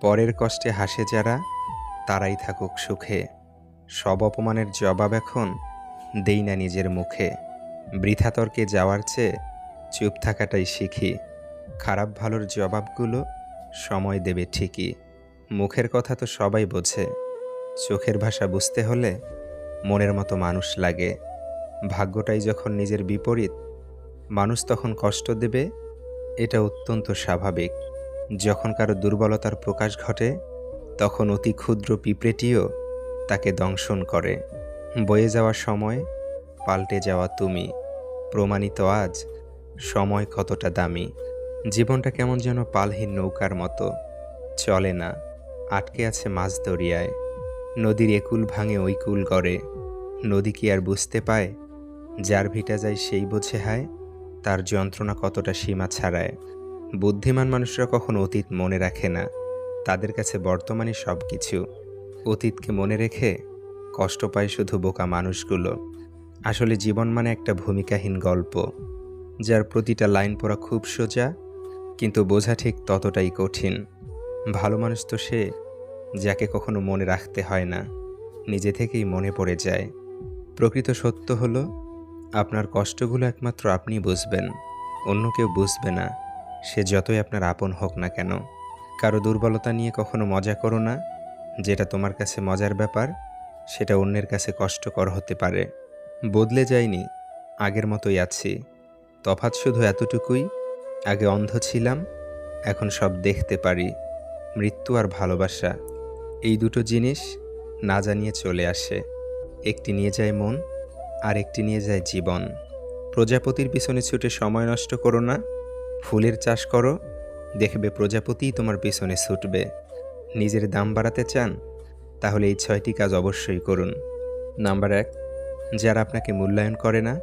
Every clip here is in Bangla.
পরের কষ্টে হাসে যারা, তারাই থাকুক সুখে। সব অপমানের জবাব এখন দেই না নিজের মুখে। বৃথাতর্কে যাওয়ার চেয়ে চুপ থাকাটাই শিখি। খারাপ ভালোর জবাবগুলো সময় দেবে ঠিকই। মুখের কথা তো সবাই বোঝে। চোখের ভাষা বুঝতে হলে মনের মতো মানুষ লাগে। ভাগ্যটাই যখন নিজের বিপরীত, মানুষ তখন কষ্ট দেবে, এটা অত্যন্ত স্বাভাবিক। যখন কারও দুর্বলতার প্রকাশ ঘটে, তখন অতি ক্ষুদ্র পিঁপড়েটিও তাকে দংশন করে। বয়ে যাওয়ার সময়, পাল্টে যাওয়া তুমি, প্রমাণিত আজ সময় কতটা দামি। জীবনটা কেমন যেন পালহীন নৌকার মতো। চলে না, আটকে আছে মাছ দরিয়ায়। নদীর একুল ভাঙে ওই কুল গড়ে। নদী কি আর বুঝতে পায়? যার ভিটা যায় সেই বোঝে হায়, তার যন্ত্রণা কতটা সীমা ছাড়ায়। বুদ্ধিমান মানুষরা কখনো অতীত মনে রাখে না। তাদের কাছে বর্তমানই সব কিছু অতীতকে মনে রেখে কষ্ট পায় শুধু বোকা মানুষগুলো। আসলে জীবন মানে একটা ভূমিকাহীন গল্প, যার প্রতিটা লাইন পড়া খুব সোজা, কিন্তু বোঝা ঠিক ততটাই কঠিন। ভালো মানুষ তো সে যাকে কখনো মনে রাখতে হয় না, নিজে থেকেই মনে পড়ে যায়। প্রকৃত সত্য হলো, আপনার কষ্টগুলো একমাত্র আপনি বুঝবেন, অন্য কেউ বুঝবে না। সে যতই আপনার আপন হোক না কেন, কারও দুর্বলতা নিয়ে কখনো মজা করো না। যেটা তোমার কাছে মজার ব্যাপার, সেটা অন্যের কাছে কষ্টকর হতে পারে। বদলে যায়নি আগের মতোই আছি। তফাৎ শুধু এতটুকুই, আগে অন্ধ ছিলাম, এখন সব দেখতে পারি। মৃত্যু আর ভালোবাসা, এই দুটো জিনিস না জানিয়ে চলে আসে। একটি নিয়ে যায় মন আর একটি নিয়ে যায় জীবন। প্রজাপতির পিছনে ছুটে সময় নষ্ট করো না। ফুলের চাষ করো, দেখবে প্রজাপতিই তোমার পেছনে ছুটবে। নিজের দাম বাড়াতে চান, তাহলে এই ছয়টি কাজ অবশ্যই করুন। নাম্বার এক, যারা আপনাকে মূল্যায়ন করে না,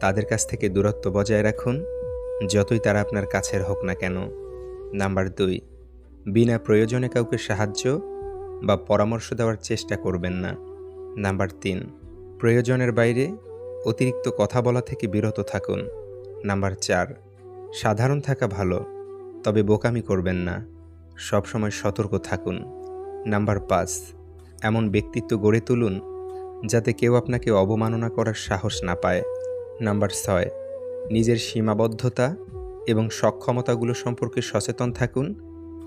তাদের কাছ থেকে দূরত্ব বজায় রাখুন, যতই তারা আপনার কাছের হোক না কেন। নাম্বার দুই, বিনা প্রয়োজনে কাউকে সাহায্য বা পরামর্শ দেওয়ার চেষ্টা করবেন না। নাম্বার তিন, প্রয়োজনের বাইরে অতিরিক্ত কথা বলা থেকে বিরত থাকুন। নাম্বার চার সাধারণ থাকা ভালো, তবে বোকামি করবেন না। সবসময় সতর্ক থাকুন। নাম্বার পাঁচ, এমন ব্যক্তিত্ব গড়ে তুলুন যাতে কেউ আপনাকে অবমাননা করার সাহস না পায়। নাম্বার ছয়, নিজের সীমাবদ্ধতা এবং সক্ষমতাগুলো সম্পর্কে সচেতন থাকুন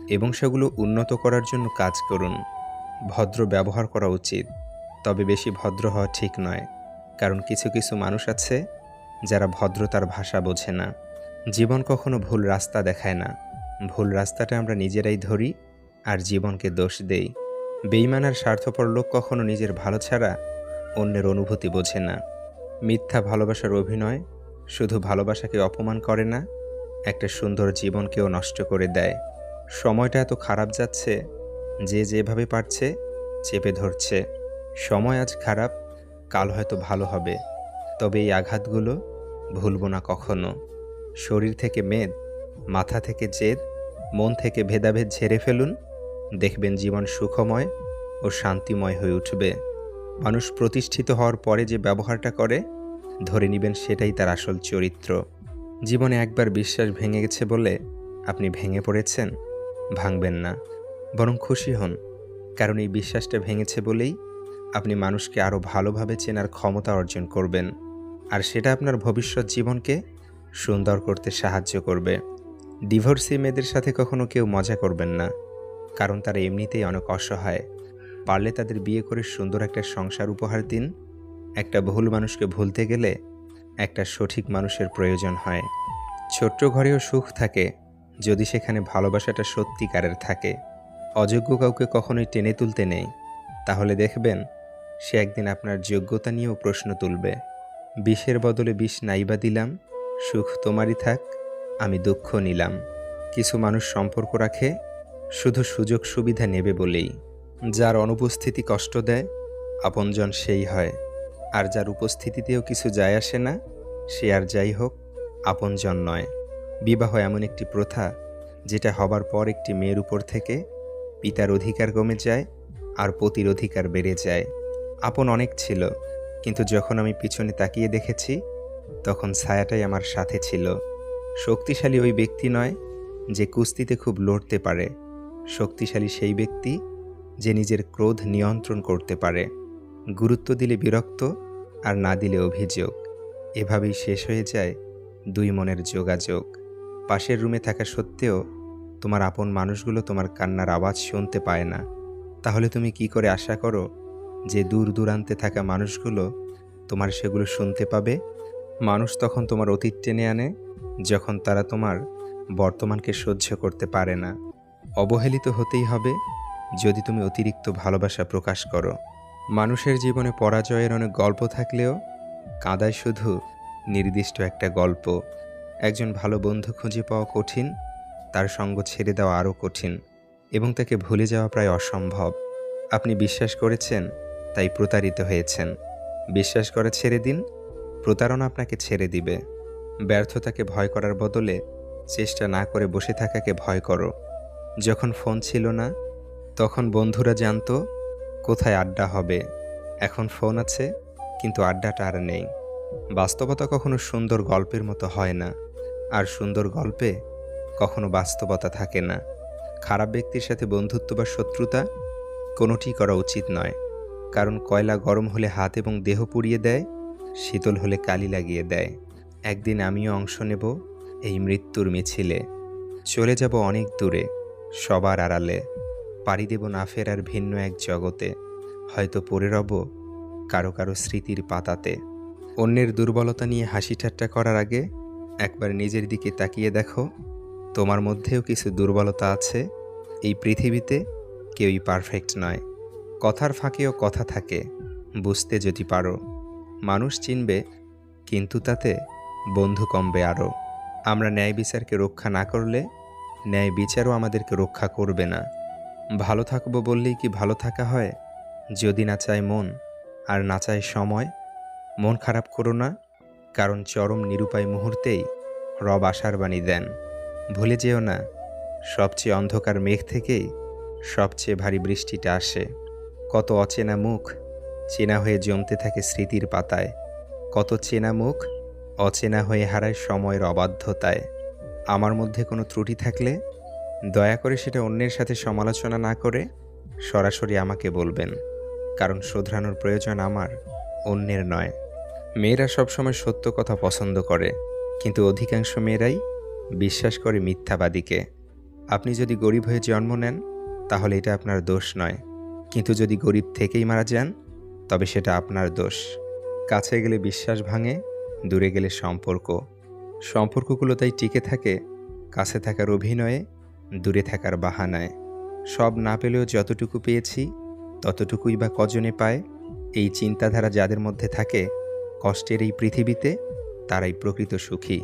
এবং সেগুলো উন্নত করার জন্য কাজ করুন। ভদ্র ব্যবহার করা উচিত, তবে বেশি ভদ্র হওয়া ঠিক নয়, কারণ কিছু কিছু মানুষ আছে যারা ভদ্রতার ভাষা বোঝে না। জীবন কখনো ভুল রাস্তা দেখায় না। ভুল রাস্তাটা আমরা নিজেরাই ধরি আর জীবনকে দোষ দেই। বেইমানার স্বার্থপর লোক কখনো নিজের ভালো ছাড়া অন্যের অনুভূতি বোঝে না। মিথ্যা ভালোবাসার অভিনয় শুধু ভালোবাসাকে অপমান করে না, একটা সুন্দর জীবনকেও নষ্ট করে দেয়। সময়টা এত খারাপ যাচ্ছে, যে যেভাবে পারছে চেপে ধরছে। সময় আজ খারাপ, কাল হয়তো ভালো হবে। তবে এই আঘাতগুলো ভুলব না কখনো। শরীর থেকে মেদ, মাথা থেকে জেদ, মন থেকে ভেদাভেদ ঝেড়ে ফেলুন। দেখবেন জীবন সুখময় ও শান্তিময় হয়ে উঠবে। মানুষ প্রতিষ্ঠিত হওয়ার পরে যে ব্যবহারটা করে, ধরে নেবেন সেটাই তার আসল চরিত্র। জীবনে একবার বিশ্বাস ভেঙে গেছে বলে আপনি ভেঙে পড়েছেন? ভাঙবেন না। বরং খুশি হন। কারণ এই বিশ্বাসটা ভেঙেছে বলেই আপনি মানুষকে আরও ভালোভাবে চেনার ক্ষমতা অর্জন করবেন। আর সেটা আপনার ভবিষ্যৎ জীবনকে সুন্দর করতে সাহায্য করবে। ডিভোর্সি মেয়েদের সাথে কখনো কেউ মজা করবেন না, কারণ তারা এমনিতেই অনেক অসহায়। পারলে তাদের বিয়ে করে সুন্দর একটা সংসার উপহার দিন। একটা ভুল মানুষকে ভুলতে গেলে একটা সঠিক মানুষের প্রয়োজন হয়। ছোট্ট ঘরেও সুখ থাকে, যদি সেখানে ভালোবাসাটা সত্যিকারের থাকে। অযোগ্য কাউকে কখনোই টেনে তুলতে নেই। তাহলে দেখবেন, সে একদিন আপনার যোগ্যতা নিয়েও প্রশ্ন তুলবে। বিষের বদলে বিষ নাইবা দিলাম সুখ তোমারই থাক, আমি দুঃখ নিলাম। কিছু মানুষ সম্পর্ক রাখে, শুধু সুযোগ সুবিধা নেবে বলেই। যার অনুপস্থিতি কষ্ট দেয়, আপনজন সেই হয়। আর যার উপস্থিতিতেও কিছু যায় আসে না, সে আর যাই হোক, আপনজন নয়। বিবাহ এমন একটি প্রথা, যেটা হবার পর একটি মেয়ের উপর থেকে পিতার অধিকার কমে যায় আর পতির অধিকার বেড়ে যায়। আপন অনেক ছিল, কিন্তু যখন আমি পিছনে তাকিয়ে দেখেছি তখন ছায়াটাই আমার সাথে ছিল। শক্তিশালী ওই ব্যক্তি নয় যে কুস্তিতে খুব লড়তে পারে। শক্তিশালী সেই ব্যক্তি যে নিজের ক্রোধ নিয়ন্ত্রণ করতে পারে। গুরুত্ব দিলে বিরক্ত আর না দিলে অভিযোগ। এভাবেই শেষ হয়ে যায় দুই মনের যোগাযোগ। পাশের রুমে থাকা সত্ত্বেও তোমার আপন মানুষগুলো তোমার কান্নার আওয়াজ শুনতে পায় না। তাহলে তুমি কি করে আশা করো যে দূর দূরান্তে থাকা মানুষগুলো তোমার সেগুলো শুনতে পাবে? মানুষ তখন তোমার অতীত টেনে আনে, যখন তারা তোমার বর্তমানকে সহ্য করতে পারে না। অবহেলিত হতেই হবে যদি তুমি অতিরিক্ত ভালোবাসা প্রকাশ করো। মানুষের জীবনে পরাজয়ের অনেক গল্প থাকলেও কাদায় শুধু নির্দিষ্ট একটা গল্প। একজন ভালো বন্ধু খুঁজে পাওয়া কঠিন, তার সঙ্গ ছেড়ে দেওয়া আরও কঠিন, এবং তাকে ভুলে যাওয়া প্রায় অসম্ভব। আপনি বিশ্বাস করেছেন, তাই প্রতারিত হয়েছেন। বিশ্বাস করা ছেড়ে দিন প্রতারণা আপনাকে ছেড়ে দিবে। ব্যর্থতাকে ভয় করার বদলে চেষ্টা না করে বসে থাকাকে ভয় করো। যখন ফোন ছিল না, তখন বন্ধুরা জানতো কোথায় আড্ডা হবে। এখন ফোন আছে, কিন্তু আড্ডাটা আর নেই। বাস্তবতা কখনো সুন্দর গল্পের মতো হয় না। আর সুন্দর গল্পে কখনো বাস্তবতা থাকে না। খারাপ ব্যক্তির সাথে বন্ধুত্ব বা শত্রুতা কোনোটি করা উচিত নয়। কারণ কয়লা গরম হলে হাত এবং দেহ পুড়িয়ে দেয় শীতল হলে কালি লাগিয়ে দেয়। একদিন আমিও অংশ নেব এই মৃত্যুর মিছিলে। চলে যাব অনেক দূরে, সবার আড়ালে। পাড়ি দেব না ফেরার ভিন্ন এক জগতে। হয়তো পড়ে রব কারও কারও স্মৃতির পাতাতে। অন্যের দুর্বলতা নিয়ে হাসি ঠাট্টা করার আগে একবার নিজের দিকে তাকিয়ে দেখো। তোমার মধ্যেও কিছু দুর্বলতা আছে। এই পৃথিবীতে কেউই পারফেক্ট নয়। কথার ফাঁকেও কথা থাকে, বুঝতে যদি পারো। মানুষ চিনবে, কিন্তু তাতে বন্ধু কমবে আরও। আমরা ন্যায় বিচারকে রক্ষা না করলে ন্যায় বিচারও আমাদেরকে রক্ষা করবে না। ভালো থাকব বললেই কি ভালো থাকা হয়? যদি না চায় মন, আর না চায় সময়, মন খারাপ করো না, কারণ চরম নিরুপায় মুহূর্তেই রব আশার বাণী দেন। ভুলে যেও না, সবচেয়ে অন্ধকার মেঘ থেকেই সবচেয়ে ভারী বৃষ্টিটা আসে। কত অচেনা মুখ চেনা হয়ে জমতে থাকে স্মৃতির পাতায়। কত চেনা মুখ, অচেনা হয়ে হারায় সময়ের অবাধ্যতায়। আমার মধ্যে কোনো ত্রুটি থাকলে দয়া করে সেটা অন্যের সাথে সমালোচনা না করে সরাসরি আমাকে বলবেন, কারণ শোধরানোর প্রয়োজন আমার, অন্যের নয়। মেয়েরা সবসময় সত্য কথা পছন্দ করে, কিন্তু অধিকাংশ মেয়েরাই বিশ্বাস করে মিথ্যাবাদীকে। আপনি যদি গরিব হয়ে জন্ম নেন, তাহলে এটা আপনার দোষ নয়। কিন্তু যদি গরিব থেকেই মারা যান তবে সেটা আপনার দোষ। কাছে গেলে বিশ্বাস ভাঙে, দূরে গেলে সম্পর্ক। সম্পর্কগুলো তাই টিকে থাকে, কাছে থাকার অভিনয়ে, দূরে থাকার বাহানায়। সব না পেলেও যতটুকু পেয়েছি, ততটুকুই বা কজনে পায়, এই চিন্তাধারা যাদের মধ্যে থাকে, কষ্টের এই পৃথিবীতে তারাই প্রকৃত সুখী।